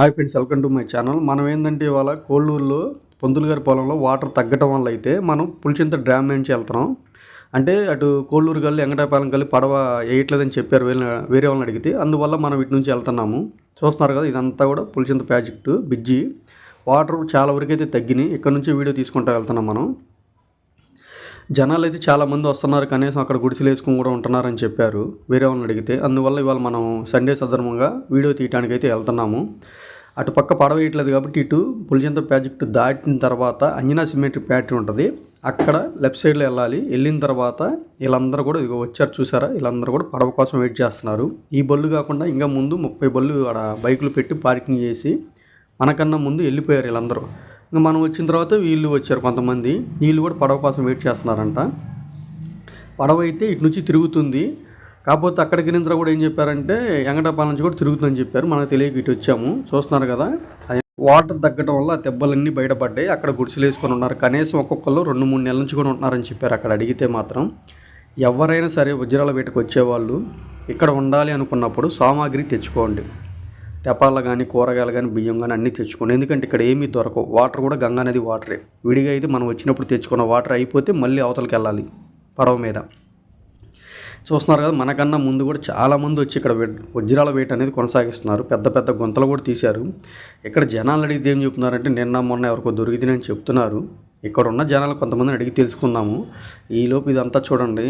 Hi friends welcome to my channel. మనం ఏంటంటే ఇవాళ కోళ్ళూరులో పొందులు గారి పొలంలో వాటర్ తగ్గటం వల్ల అయితే మనం పులిచింత డ్యామ్ నుంచి వెళ్తున్నాం. అంటే అటు కోళ్ళూరు కల్లి వెంకటాపాలెం కల్లి పడవ వేయట్లేదని చెప్పారు వేరే వేరే వాళ్ళని అడిగితే అందువల్ల మనం ఇటు నుంచి వెళ్తున్నాము. చూస్తున్నారు కదా ఇదంతా కూడా పులిచింత ప్రాజెక్టు బిజ్జి వాటర్ చాలా వరకు అయితే తగ్గినాయి. ఇక్కడ నుంచి వీడియో తీసుకుంటూ వెళ్తున్నాం మనం. జనాలు అయితే చాలా మంది వస్తున్నారు కనీసం అక్కడ గుడిసెలు వేసుకుని కూడా ఉంటున్నారని చెప్పారు. వేరే వాళ్ళని అడిగితే అందువల్ల ఇవాళ మనం సండే సందర్భంగా వీడియో తీయడానికి అయితే వెళ్తున్నాము. అటు పక్క పడవేయట్లేదు కాబట్టి ఇటు పులిచింత ప్రాజెక్టు దాటిన తర్వాత అంజనా సిమెంట్ ఫ్యాక్టరీ ఉంటుంది. అక్కడ లెఫ్ట్ సైడ్లో వెళ్ళాలి. వెళ్ళిన తర్వాత వీళ్ళందరూ కూడా ఇదిగో వచ్చారు చూసారా? వీళ్ళందరూ కూడా పడవ కోసం వెయిట్ చేస్తున్నారు. ఈ బళ్ళు కాకుండా ఇంకా ముందు ముప్పై బళ్ళు ఆడ బైకులు పెట్టి పార్కింగ్ చేసి మనకన్నా ముందు వెళ్ళిపోయారు వీళ్ళందరూ. మనం వచ్చిన తర్వాత వీళ్ళు వచ్చారు కొంతమంది. వీళ్ళు కూడా పడవ కోసం వెయిట్ చేస్తున్నారంట. పడవ అయితే ఇటు నుంచి తిరుగుతుంది. కాకపోతే అక్కడికి వెళ్ళిన కూడా ఏం చెప్పారంటే ఎంగటాపాలెం నుంచి కూడా తిరుగుతుందని చెప్పారు. మనకు తెలియక ఇటు వచ్చాము. చూస్తున్నారు కదా వాటర్ తగ్గడం వల్ల దెబ్బలన్నీ బయటపడ్డాయి. అక్కడ గుడిసెలు వేసుకొని ఉన్నారు. కనీసం ఒక్కొక్కరు రెండు మూడు నెలల నుంచి కూడా ఉంటున్నారని చెప్పారు అక్కడ అడిగితే మాత్రం. ఎవరైనా సరే వజ్రాల వేటకు వచ్చేవాళ్ళు ఇక్కడ ఉండాలి అనుకున్నప్పుడు సామాగ్రి తెచ్చుకోండి. తెపాల కానీ కూరగాయలు కానీ బియ్యం కానీ అన్నీ తెచ్చుకోండి ఎందుకంటే ఇక్కడ ఏమీ దొరకవు. వాటర్ కూడా గంగా నది వాటరే. విడిగా అయితే మనం వచ్చినప్పుడు తెచ్చుకున్న వాటర్ అయిపోతే మళ్ళీ అవతలకి వెళ్ళాలి పడవ మీద. చూస్తున్నారు కదా మనకన్నా ముందు కూడా చాలామంది వచ్చి ఇక్కడ వజ్రాల వేట అనేది కొనసాగిస్తున్నారు. పెద్ద పెద్ద గుంతలు కూడా తీశారు. ఇక్కడ జనాలు అడిగితే ఏం చెప్తున్నారంటే నిన్న మొన్న ఎవరికో దొరికిందని చెప్తున్నారు. ఇక్కడ ఉన్న జనాలు కొంతమందిని అడిగి తెలుసుకుందాము. ఈలోపు ఇదంతా చూడండి.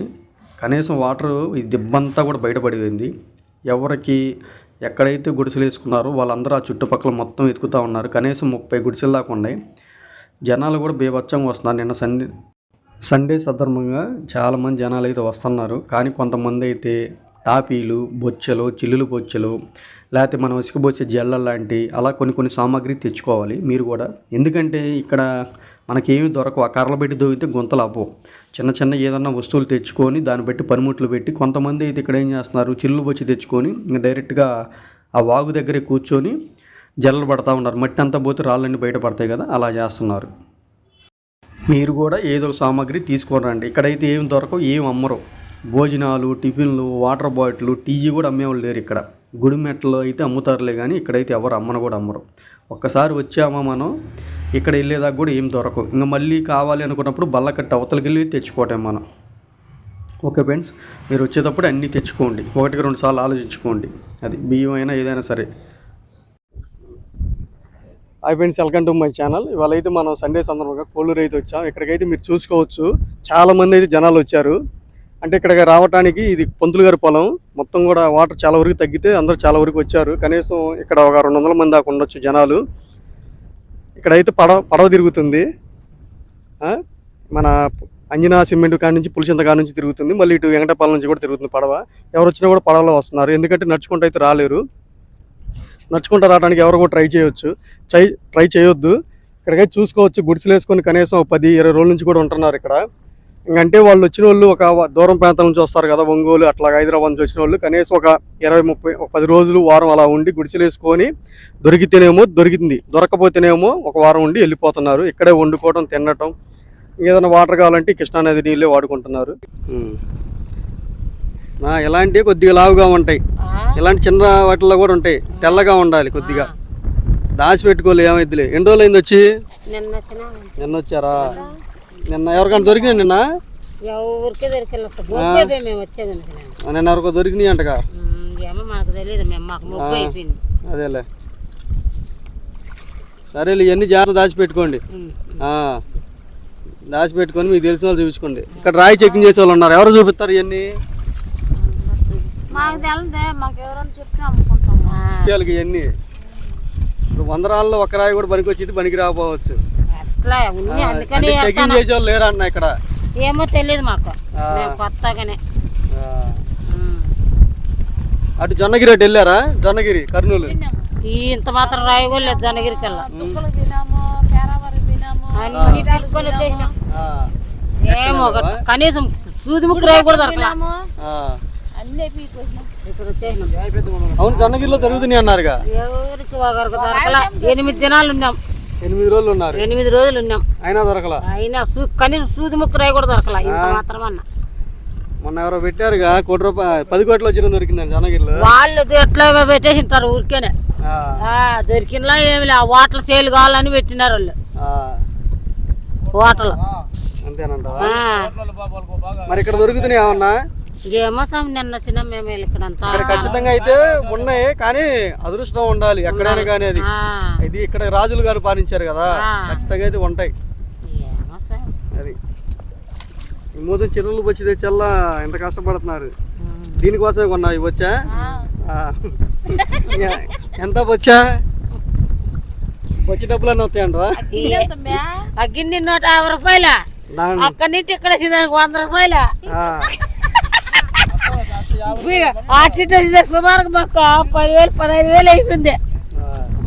కనీసం వాటర్ ఈ దిబ్బంతా కూడా బయటపడింది ఎవరికి ఎక్కడైతే గుడిసెలు వేసుకున్నారో వాళ్ళందరూ ఆ చుట్టుపక్కల మొత్తం ఎతుకుతూ ఉన్నారు. కనీసం ముప్పై గుడిసెలు దాకా ఉన్నాయి. జనాలు కూడా బీభత్సంగా వస్తున్నారు. నిన్న సండే సండే సందర్భంగా చాలామంది జనాలు అయితే వస్తున్నారు. కానీ కొంతమంది అయితే టాపీలు బొచ్చెలు చిల్లులు బొచ్చెలు లేకపోతే మనం ఇసుకబొచ్చే జల్ల లాంటి అలా కొన్ని కొన్ని సామాగ్రి తెచ్చుకోవాలి. మీరు కూడా. ఎందుకంటే ఇక్కడ మనకేమి దొరకవు. ఆ కర్రలు పెట్టి దొరికితే గుంతలు అవ్వవు. చిన్న చిన్న ఏదన్నా వస్తువులు తెచ్చుకొని దాన్ని బట్టి పనిముట్లు పెట్టి కొంతమంది అయితే ఇక్కడ ఏం చేస్తున్నారు? చిల్లు బొచ్చి తెచ్చుకొని డైరెక్ట్గా ఆ వాగు దగ్గరే కూర్చొని జల్లలు పడతా ఉన్నారు. మట్టి అంతా పోతే రాళ్ళన్నీ బయటపడతాయి కదా అలా చేస్తున్నారు. మీరు కూడా ఏదో సామాగ్రి తీసుకొని రండి. ఇక్కడైతే ఏం దొరకవు ఏం అమ్మరు. భోజనాలు టిఫిన్లు వాటర్ బాటిల్ టీ కూడా అమ్మేవాళ్ళు లేరు ఇక్కడ. గుడి మెట్టలో అయితే అమ్ముతారులే కానీ ఇక్కడైతే ఎవరు అమ్మను కూడా అమ్మరు. ఒక్కసారి వచ్చామా మనం? ఇక్కడ వెళ్ళేదాకా కూడా ఏం దొరకవు. ఇంకా మళ్ళీ కావాలి అనుకున్నప్పుడు బల్లకట్ట అవతలకి వెళ్ళి తెచ్చుకోవటం మనం. ఓకే ఫ్రెండ్స్ మీరు వచ్చేటప్పుడు అన్నీ తెచ్చుకోండి. ఒకటికి రెండు సార్లు ఆలోచించుకోండి. అది బియ్యం అయినా ఏదైనా సరే. Hi friends welcome to my channel ఇవాళ అయితే మనం సండే సందర్భంగా కోళ్ళూరు అయితే వచ్చాం. ఇక్కడికైతే మీరు చూసుకోవచ్చు. చాలామంది అయితే జనాలు వచ్చారు. అంటే ఇక్కడికి రావడానికి ఇది పొంతులు గారి పొలం. మొత్తం కూడా వాటర్ చాలా వరకు తగ్గితే అందరూ చాలా వరకు వచ్చారు. కనీసం ఇక్కడ ఒక రెండు వందల మంది దాకా ఉండొచ్చు జనాలు. ఇక్కడైతే పడవ పడవ తిరుగుతుంది. మన అంజనా సిమెంట్ కాడ నుంచి పులిచింత కాడ నుంచి తిరుగుతుంది. మళ్ళీ ఇటు వెంకటపాలెం నుంచి కూడా తిరుగుతుంది పడవ. ఎవరు వచ్చినా కూడా పడవలో వస్తున్నారు. ఎందుకంటే నడుచుకుంటూ అయితే రాలేరు. నడుచుకుంటూ రావడానికి ఎవరు కూడా ట్రై చేయొచ్చు. ట్రై ట్రై చేయొద్దు. ఇక్కడికైతే చూసుకోవచ్చు. గుడిసెలు వేసుకొని కనీసం పది ఇరవై రోజుల నుంచి కూడా ఉంటున్నారు ఇక్కడ. ఇంకంటే వాళ్ళు వచ్చిన వాళ్ళు ఒక దూరం ప్రాంతం నుంచి వస్తారు కదా ఒంగోలు అట్లా హైదరాబాద్ నుంచి వచ్చిన వాళ్ళు కనీసం ఒక ఇరవై ముప్పై ఒక పది రోజులు వారం అలా ఉండి గుడిసెలు వేసుకొని దొరికితేనేమో దొరికింది. దొరకపోతేనేమో ఒక వారం ఉండి వెళ్ళిపోతున్నారు. ఇక్కడే వండుకోవడం తినటం ఏదైనా వాటర్ కావాలంటే కృష్ణానది నీళ్ళే వాడుకుంటున్నారు. ఇలాంటివి కొద్దిగా లావుగా ఉంటాయి. ఇలాంటి చిన్న వాటిల్లో కూడా ఉంటాయి. తెల్లగా ఉండాలి కొద్దిగా. దాచి పెట్టుకోలే ఏమైద్దిలే. ఎన్ని రోజులు అయింది వచ్చి? నిన్న వచ్చారా? నిన్న ఎవరికైనా నిన్న? ఎవరికి దొరికిన మేము వచ్చేది ఆ, నిన్న ఎవరికో దొరికినాయి అంటగా? ఉమ్, ఏమో మనకు తెలియదు మేము మాకు మొక్కు అయిపోయింది. అదేలే. సరేలే ఇవన్నీ జాగ్రత్త దాచిపెట్టుకోండి. దాచిపెట్టుకొని మీకు తెలిసిన వాళ్ళు చూపించుకోండి. ఇక్కడ రాయి చెకింగ్ చేసే వాళ్ళు ఉన్నారు. ఎవరు చూపిస్తారు ఇవన్నీ? మాకు తెలియదే మాకు ఎవరైనా చెప్తే అమ్ముకుంటాం. వాళ్ళకి ఇవన్నీ. ఇప్పుడు వంద రాళ్ళలో ఒక రాయి కూడా పనికి వచ్చి పనికి రాకపోవచ్చు. అట్లా ఉంది. అందుకని అంటే చెకింగ్ చేసే వాళ్ళు లేరు అన్న ఇక్కడ? ఏమో తెలియదు మాకు. మేము కొత్తగానే. అటు జొన్నగిరి అటు వెళ్ళారా? జొన్నగిరి కర్నూలు? ఈ ఇంత మాత్రం రాయి కూడా లేదు జనగిరి కల్లా అన్ని తిరుక్కొని వచ్చేసినాం. ఆ, ఏమో కనీసం సూది ముక్కు రాయి కూడా దొరకలా ఆ. ఇప్పుడు వచ్చేసినాం. అవును జొన్నగిరిలో దొరుకుతున్నాయి అన్నారుగా. ఎవరికి ఒకరికి దొరకలా. ఎనిమిది దినాలు ఉన్నాం. ఎనిమిది రోజులు ఉన్నారు. ఎనిమిది రోజులు ఉన్నాం. అయినా దొరకలా? అయినా సూ కనీసం సూది ముక్కు రాయి కూడా దొరకలా ఇంత మాత్రం అన్న. మొన్న ఎవరో పెట్టారుగా కోటి రూపాయలు పది కోట్లు వచ్చిన దొరికిందండి జొన్నగిరిలో వాళ్ళు ఎట్లా పెట్టేసి ఉంటారు ఊరికేనే. దొరికినలా ఏమి లే హోటల్ సేల్ కావాలని పెట్టినారు వాళ్ళు. హోటల్ అంతేనంటావా? ఆ. మరి ఇక్కడ దొరుకుతున్నాయి ఏమన్నా? ఏమో స్వామి నిన్న వచ్చిన మేము ఇక్కడంతా ఇక్కడ ఖచ్చితంగా అయితే ఉన్నాయి కానీ అదృష్టం ఉండాలి ఎక్కడైనా కానీ అది. ఇది ఇక్కడ రాజులు గారు పాలించారు కదా. ఖచ్చితంగా అయితే ఉంటాయి. అది. ఈ మూడు చిల్లలు వచ్చి తెచ్చల్లా ఎంత కష్టపడుతున్నారు. ఉమ్. దీనికోసమే కొన్నా ఇవి వచ్చా? ఎంత వచ్చా వచ్చే డబ్బులు అన్నీ వస్తాయంటవా అగ్గింది నూట యాభై రూపాయల? దాని అక్కడి నుంచి ఇక్కడ వచ్చిందానికి వంద రూపాయల? ఆ, ఆర్టీ సుమారుగా మాకు పదివేలు పదహైదు వేలు అయిపోయింది.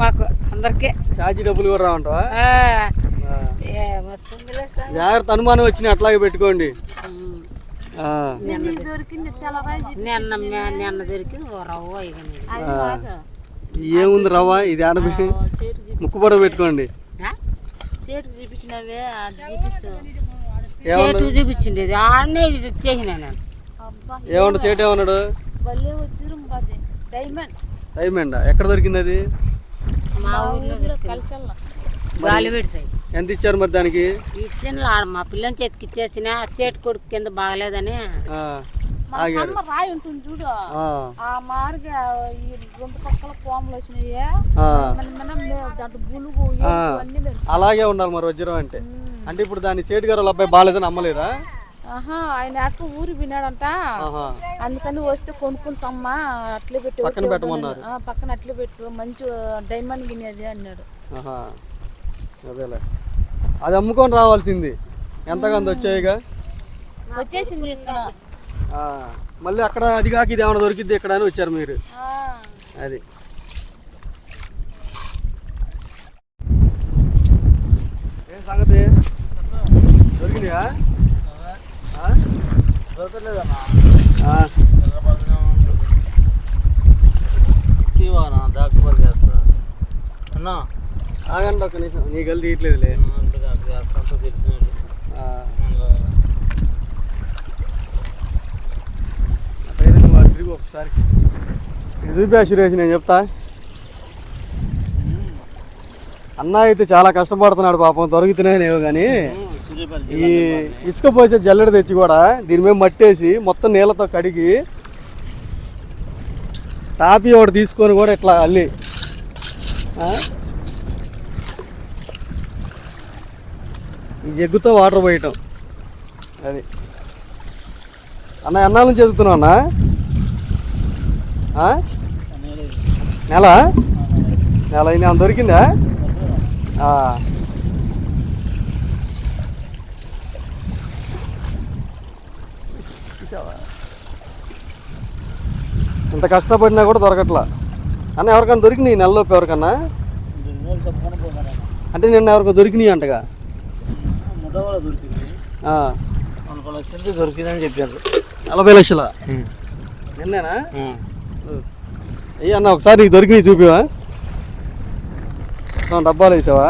మాకు అందరికి. ఛార్జీ డబ్బులు కూడా రావంటవా. జాగ్రత్త అనుమానం వచ్చినాయి అట్లాగే పెట్టుకోండి. నిన్న నిన్న దొరికింది రవ్వ. ఏముంది రవ్వ? ఇది ఆడబెట్టి ముక్కుపడ పెట్టుకోండి. సేటు చూపించినవే చూపించింది ఇది ఆడనే చేసిన నేను. ఏమన్నా సేట్ ఏమన్నాడు? డైమండ్ డైమండ్ ఎక్కడ దొరికింది అది? ఎంత ఇచ్చారు మరి దానికి? ఇచ్చిన మా పిల్లని చేతికి ఇచ్చేసిన ఆ చేటు కొడుకు కింద బాగలేదని. రాయి ఉంటుంది చూడు. ఆ, మార్గ ఈ రెండు పక్కల కోమలు వచ్చినాయి. అలాగే ఉండాలి మరి వజ్రం అంటే. అంటే ఇప్పుడు దాని సేటు గారు వాళ్ళ అబ్బాయి బాగాలేదని అమ్మలేదా? ఆయన అక్క ఊరి విన్నాడంట. ఆహా. అందుకని వస్తే కొనుక్కుంటామ్మా అట్లే పెట్టి పక్కన పెట్టమన్నారు. ఆ, పక్కన అట్లే పెట్టు మంచి డైమండ్ గిన్నెది అన్నాడు. ఆహా. అదేలే. అది అమ్ముకొని రావాల్సింది. ఎంతకంత వచ్చాయిగా వచ్చేసింది ఇక్కడ. ఆ, మళ్ళీ అక్కడ అది కాక ఇది ఏమైనా దొరికిద్ది ఇక్కడ అని వచ్చారు మీరు. ఆ. అది ఏం సంగతి దొరికినాయా ఆ? ఆ, డాక్టర్ చేస్తా అన్నా. ఆగండి ఒక నిమిషం. నీ గల్లి తీయట్లేదులే తిరుగు ఒకసారి. ఇది చూపి సురేష్ నేను చెప్తా. అన్న అయితే చాలా కష్టపడుతున్నాడు పాపం. దొరుకుతున్నాయనేవో కానీ ఈ ఇసుక పోసే జల్లెడ తెచ్చి కూడా దీని మీద మట్టేసి మొత్తం నీళ్ళతో కడిగి టాపీ ఒకటి తీసుకొని కూడా ఇట్లా అల్లి. జగ్గుతో వాటర్ పోయటం. అది. అన్న ఎన్నాళ్ళ నుంచి చదువుతున్నావు అన్న? నెల. నెల? అయినా దొరికిందా ఆ. ఇంత కష్టపడినా కూడా దొరకట్లా. అన్న ఎవరికైనా దొరికినాయి నెలలోపు ఎవరికన్నా? అంటే నిన్న ఎవరికో దొరికినాయి అంటగా. నలభై దొరికిందని చెప్పారు నలభై లక్షల? నిన్నేనా? అయ్యి అన్న ఒకసారి నీకు దొరికినాయి చూపివా? డబ్బాలు వేసావా?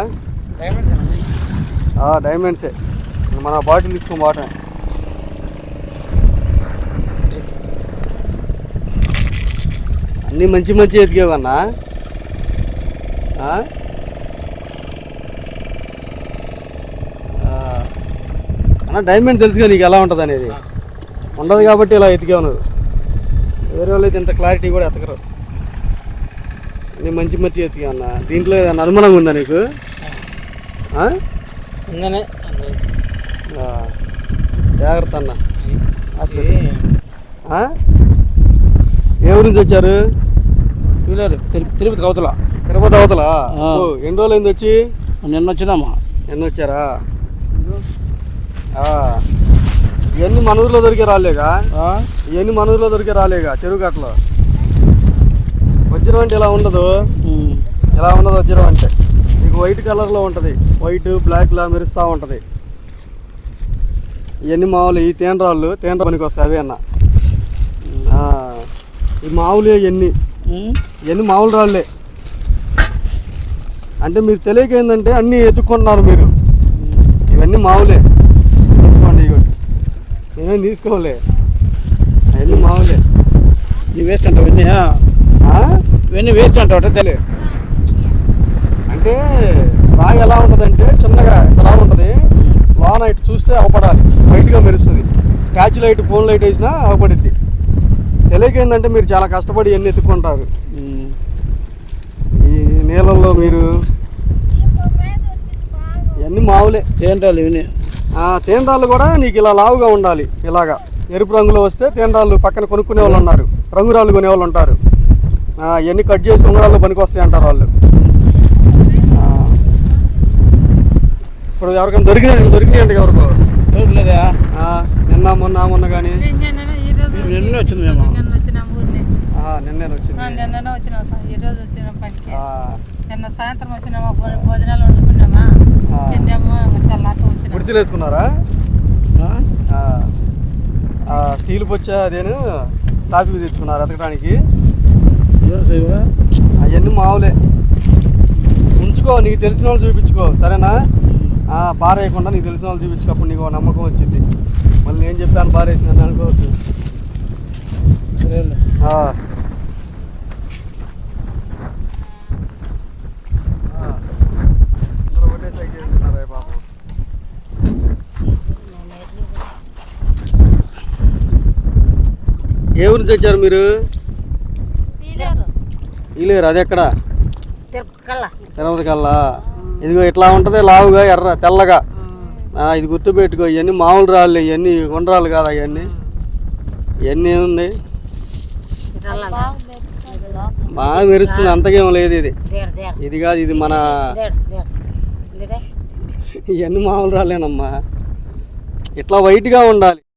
ఆ, డైమండ్సే మన బాటిల్ తీసుకొని బాట అన్నీ మంచి మంచి ఎతికేవు అన్న. డైమండ్ తెలుసుగా నీకు ఎలా ఉంటుంది అనేది. ఉండదు కాబట్టి ఇలా ఎతికావు వేరే వాళ్ళు అయితే ఇంత క్లారిటీ కూడా ఎతకరు. నేను మంచి మంచి ఎతికా అన్న. దీంట్లో ఏదైనా అనుమానంగా ఉందా నీకు. జాగ్రత్త అన్న. అసలు? ఏ ఊరి నుంచి వచ్చారు? తిరుపతి కవతల తిరుపతి అవతల ఎన్ని రోజులు అయింది వచ్చి? నిన్న వచ్చినామా? ఎన్ని వచ్చారా. ఇవన్నీ మన ఊర్లో దొరికే రాలేగా? ఇవన్నీ మన ఊర్లో దొరికే రాలేగా చెరువు కట్టలో వజ్రం అంటే ఇలా ఉండదు? ఇలా ఉండదు వజ్రం అంటే? మీకు వైట్ కలర్లో ఉంటుంది. వైట్ బ్లాక్లా మెరుస్తూ ఉంటుంది. ఇవన్నీ మామూలు ఈ తేనరాళ్ళు తేనర పనికి వస్తాయి అవే అన్న. ఈ మామూలు ఇవన్నీ. ఇవన్నీ మామూలు రాళ్ళే. అంటే మీరు తెలియక ఏంటంటే అన్నీ ఎత్తుకుంటున్నారు మీరు. ఇవన్నీ మామూలే. తీసుకోండి ఇవి నేనేం తీసుకోలే. అవన్నీ మామూలే. నీ వేస్ట్ అంటావు ఇవన్నీ? ఇవన్నీ వేస్ట్ అంటావు తెలియదు అంటే రాయి ఎలా ఉంటుందంటే చిన్నగా ఎలా ఉంటుంది? లోన ఇటు చూస్తే అవపడాలి. బయటగా మెరుస్తుంది. ట్యాచ్ లైట్ ఫోన్ లైట్ వేసినా అవపడిద్ది. తెలియక ఏంటంటే మీరు చాలా కష్టపడి ఎన్ని ఎత్తుకుంటారు. ఈ నీళ్ళల్లో మీరు ఇవన్నీ మావులే. ఏంటాలి ఇవన్నీ. ఆ, తేనెరాళ్ళు కూడా నీకు ఇలా లావుగా ఉండాలి ఇలాగా. ఎరుపు రంగులో వస్తే తేనెరాళ్ళు పక్కన కొనుక్కునే వాళ్ళు ఉన్నారు. రంగురాళ్ళు కొనే వాళ్ళు ఉంటారు. ఇవన్నీ కట్ చేసి ఉంగరాల్లో పనికి వస్తాయి అంటారు వాళ్ళు. ఇప్పుడు ఎవరికైనా దొరికినాయి దొరికినాయి అంటే ఎవరికో నిన్న మొన్న మొన్న కానీ నిన్న వచ్చింది మేము? నిన్న వచ్చిన ఊరి నుంచి నిన్నే వచ్చింది. నిన్న వచ్చిన ఈ రోజు వచ్చిన పనికి. ఆ, నిన్న సాయంత్రం వచ్చినామా? భోజనాలు వండుకున్నామా? ఆ. తిన్నామా? తెల్లాట వచ్చిన గుడిసెలు వేసుకున్నారా ఆ? ఆ, ఆ, స్టీల్ పొచ్చా అదేను టాపిక్ తెచ్చుకున్నారు చేయవా? అవన్నీ మావులే. ఉంచుకో నీకు తెలిసిన వాళ్ళు చూపించుకో సరేనా? ఆ, పారేయకుండా నీకు తెలిసిన వాళ్ళు చూపించుకో అప్పుడు నీకు నమ్మకం వచ్చింది మళ్ళీ నేను చెప్పాను పారేసింది అని అనుకోవద్దు సరేలే. ఆ. ఆ. అందరూ ఒకటే సైకిల్ వెళ్తున్నారా పాపం ఏ ఊరి నుంచి వచ్చారు మీరు? ఇలేరు అది ఎక్కడ? తిరుపతికల్లా. తిరుపతి కల్లా ఇదిగో ఇట్లా ఉంటుంది లావుగా ఎర్ర తెల్లగా. ఆ, ఇది గుర్తుపెట్టుకో ఇవన్నీ మామూలు రాళ్ళు ఇవన్నీ కొండరాళ్ళు కాదు అవన్నీ ఇవన్నీ ఏమున్నాయి? బాగా మెరుస్తుంది అంతకేం లేదు ఇది. ఇది కాదు ఇది మన ఇవన్నీ మామూలు రాళ్ళేనమ్మా ఇట్లా వైట్గా ఉండాలి.